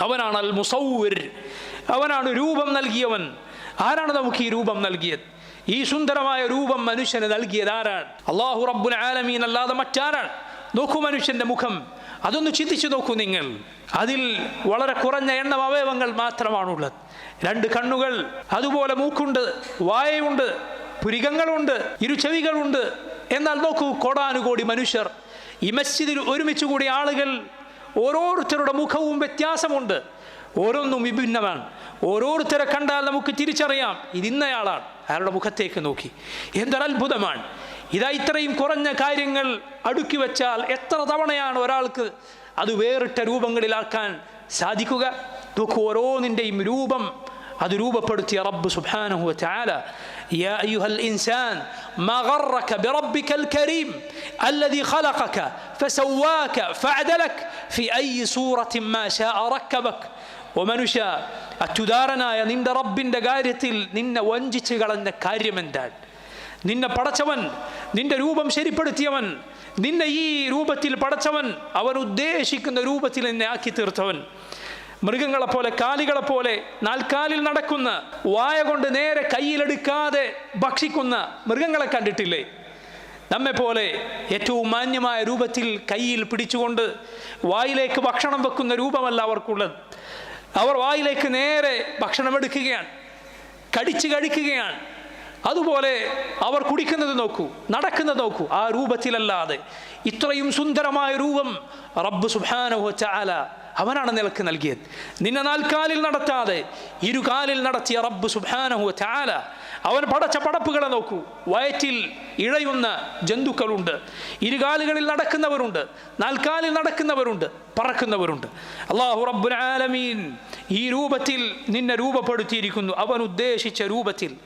അവനാണ് അൽ മുസൗർ അവനാണ് രൂപം നൽകിയവൻ. ആരാണ് നമുക്ക് ഈ രൂപം നൽകിയത്? ഈ സുന്ദരമായ രൂപം മനുഷ്യന് നൽകിയത് ആരാണ്? അള്ളാഹു റബ്ബുൽ ആലമീൻ അല്ലാതെ മറ്റാരാണ്? നോക്കൂ മനുഷ്യന്റെ മുഖം. അതൊന്ന് ചിന്തിച്ചു നോക്കൂ നിങ്ങൾ. അതിൽ വളരെ കുറഞ്ഞ എണ്ണം അവയവങ്ങൾ മാത്രമാണുള്ളത്. രണ്ട് കണ്ണുകൾ അതുപോലെ മൂക്കുണ്ട് വായയുണ്ട് പുരികങ്ങളുണ്ട് ഇരുചെവികളുണ്ട് എന്നാൽ നോക്കൂ കോടാനുകോടി മനുഷ്യർ. ഈ മസ്ജിദിൽ ഒരുമിച്ച് കൂടിയ ആളുകൾ ഓരോരുത്തരുടെ മുഖവും വ്യത്യാസമുണ്ട്. ഓരോന്നും വിഭിന്നമാണ്. ഓരോരുത്തരെ കണ്ടാൽ നമുക്ക് തിരിച്ചറിയാം ഇത് ഇന്നയാളാണ്. അയാളുടെ മുഖത്തേക്ക് നോക്കി. എന്തൊരത്ഭുതമാണ്. ഇതാ ഇത്രയും കുറഞ്ഞ കാര്യങ്ങൾ അടുക്കി വെച്ചാൽ എത്ര തവണയാണ് ഒരാൾക്ക് അത് വേറിട്ട രൂപങ്ങളിലാക്കാൻ സാധിക്കുക? നോക്കൂ ഓരോന്നിന്റെയും രൂപം هذه روبة يا رب سبحانه وتعالى. يا أيها الإنسان ما غرك بربك الكريم الذي خلقك فسواك فعدلك في أي صورة ما شاء ركبك. ومن شاء أتدارنا يا نند رب دقارة نند ونجت غلن كاري من دال نند پڑچون نند روبة مشري پڑتيون نند اي روبة تل پڑچون أول روبة تل ناكي ترتون. മൃഗങ്ങളെപ്പോലെ കാലികളെപ്പോലെ നാൽക്കാലിൽ നടക്കുന്ന വായ കൊണ്ട് നേരെ കയ്യിലെടുക്കാതെ ഭക്ഷിക്കുന്ന മൃഗങ്ങളെ കണ്ടിട്ടില്ലേ? നമ്മെ പോലെ ഏറ്റവും മാന്യമായ രൂപത്തിൽ കയ്യിൽ പിടിച്ചുകൊണ്ട് വായിലേക്ക് ഭക്ഷണം വെക്കുന്ന രൂപമല്ല അവർക്കുള്ളത്. അവർ വായിലേക്ക് നേരെ ഭക്ഷണം എടുക്കുകയാണ് കടിച്ചു കഴിക്കുകയാണ്. അതുപോലെ അവർ കുടിക്കുന്നത് നോക്കൂ നടക്കുന്നത് നോക്കൂ ആ രൂപത്തിലല്ലാതെ. ഇത്രയും സുന്ദരമായ രൂപം റബ്ബ് സുബാനഹു ചാല അവനാണ് നിനക്ക് നൽകിയത്. നിന്നെ നാൽക്കാലിൽ നടത്താതെ ഇരുകാലിൽ നടത്തിയ റബ്ബ് സുബാനഹു ചാല അവൻ പടച്ച പടപ്പുകളെ നോക്കൂ വയറ്റിൽ ഇഴയുന്ന ജന്തുക്കളുണ്ട് ഇരുകാലുകളിൽ നടക്കുന്നവരുണ്ട് നാൽക്കാലിൽ നടക്കുന്നവരുണ്ട് പറക്കുന്നവരുണ്ട്. അള്ളാഹു റബ്ബുൽ ആലമീൻ ഈ രൂപത്തിൽ നിന്നെ രൂപപ്പെടുത്തിയിരിക്കുന്നു അവൻ ഉദ്ദേശിച്ച രൂപത്തിൽ.